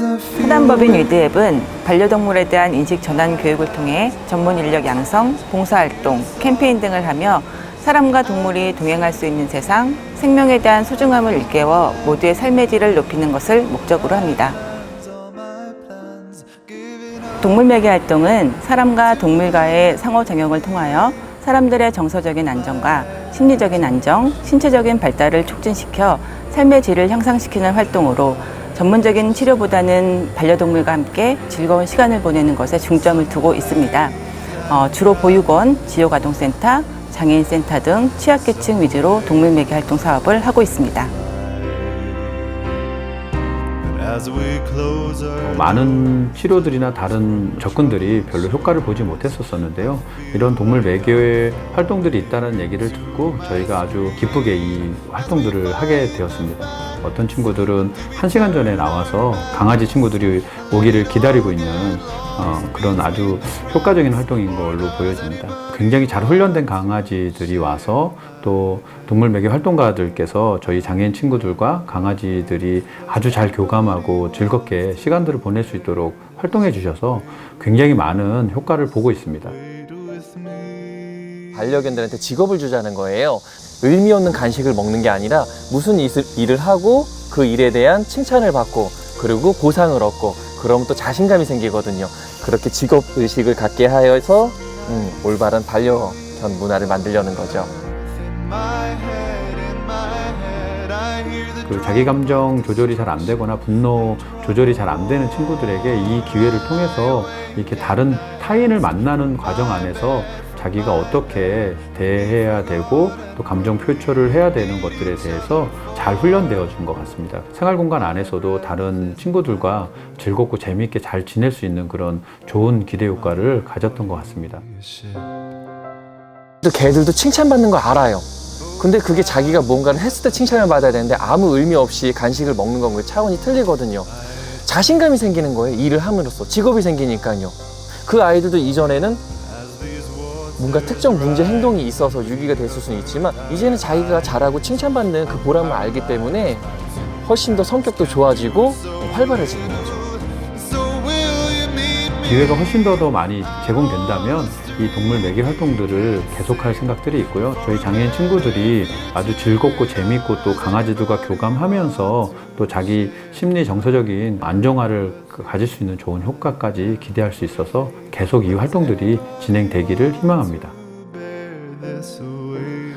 사단법인 위드앱은 반려동물에 대한 인식 전환 교육을 통해 전문 인력 양성, 봉사활동, 캠페인 등을 하며 사람과 동물이 동행할 수 있는 세상, 생명에 대한 소중함을 일깨워 모두의 삶의 질을 높이는 것을 목적으로 합니다. 동물 매개 활동은 사람과 동물과의 상호 작용을 통하여 사람들의 정서적인 안정과 심리적인 안정, 신체적인 발달을 촉진시켜 삶의 질을 향상시키는 활동으로 전문적인 치료보다는 반려동물과 함께 즐거운 시간을 보내는 것에 중점을 두고 있습니다. 어, 주로 보육원, 지역아동센터, 장애인센터 등 취약계층 위주로 동물 매개 활동 사업을 하고 있습니다. 어, 많은 치료들이나 다른 접근들이 별로 효과를 보지 못했었었는데요. 이런 동물 매개의 활동들이 있다는 얘기를 듣고 저희가 아주 기쁘게 이 활동들을 하게 되었습니다. 어떤 친구들은 한 시간 전에 나와서 강아지 친구들이 오기를 기다리고 있는 어, 그런 아주 효과적인 활동인 걸로 보여집니다. 굉장히 잘 훈련된 강아지들이 와서 또 동물 매개 활동가들께서 저희 장애인 친구들과 강아지들이 아주 잘 교감하고 즐겁게 시간들을 보낼 수 있도록 활동해 주셔서 굉장히 많은 효과를 보고 있습니다. 반려견들한테 직업을 주자는 거예요. 의미 없는 간식을 먹는 게 아니라 무슨 일을- 하고 그 일에 대한 칭찬을 받고 그리고 보상을 얻고 그러면 또 자신감이 생기거든요. 그렇게 직업 의식을 갖게 하여서 음, 올바른 반려견 문화를 만들려는 거죠. In my head, in my head, I hear the 그 자기 감정 조절이 잘 안 되거나 분노 조절이 잘 안 되는 친구들에게 이 기회를 통해서 이렇게 다른 타인을 만나는 과정 안에서 자기가 어떻게 대해야 되고 또 감정 표출을 해야 되는 것들에 대해서 잘 훈련되어 준 것 같습니다. 생활 공간 안에서도 다른 친구들과 즐겁고 재미있게 잘 지낼 수 있는 그런 좋은 기대 효과를 가졌던 것 같습니다. 또 개들도 칭찬받는 거 알아요. 근데 그게 자기가 뭔가를 했을 때 칭찬을 받아야 되는데 아무 의미 없이 간식을 먹는 건 그 차원이 틀리거든요. 자신감이 생기는 거예요. 일을 함으로써 직업이 생기니까요. 그 아이들도 이전에는 뭔가 특정 문제 행동이 있어서 유기가 됐을 수는 있지만 이제는 자기가 잘하고 칭찬받는 그 보람을 알기 때문에 훨씬 더 성격도 좋아지고. So 기회가 훨씬 더, 더 많이 제공된다면 이 동물 매개 활동들을 계속할 생각들이 있고요. 저희 장애인 친구들이 아주 즐겁고 재밌고 또 강아지들과 교감하면서 또 자기 심리 정서적인 안정화를 그 가질 수 있는 좋은 효과까지 기대할 수 있어서 계속 이 활동들이 진행되기를 희망합니다.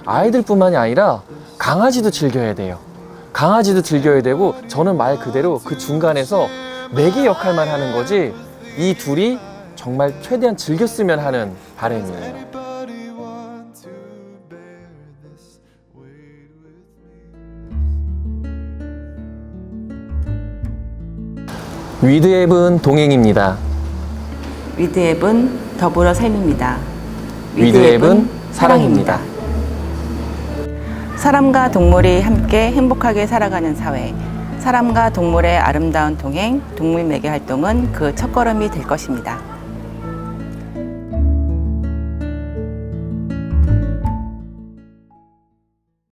아이들뿐만이 아니라 강아지도 즐겨야 돼요. 강아지도 즐겨야 되고 저는 말 그대로 그 중간에서 매개 역할만 하는 거지 이 둘이 정말 최대한 즐겼으면 하는 바람이에요. 위드앱은 동행입니다. 위드앱은 더불어 삶입니다. 위드앱은 사랑입니다. 사람과 동물이 함께 행복하게 살아가는 사회. 사람과 동물의 아름다운 동행, 동물 매개 활동은 그 첫걸음이 될 것입니다.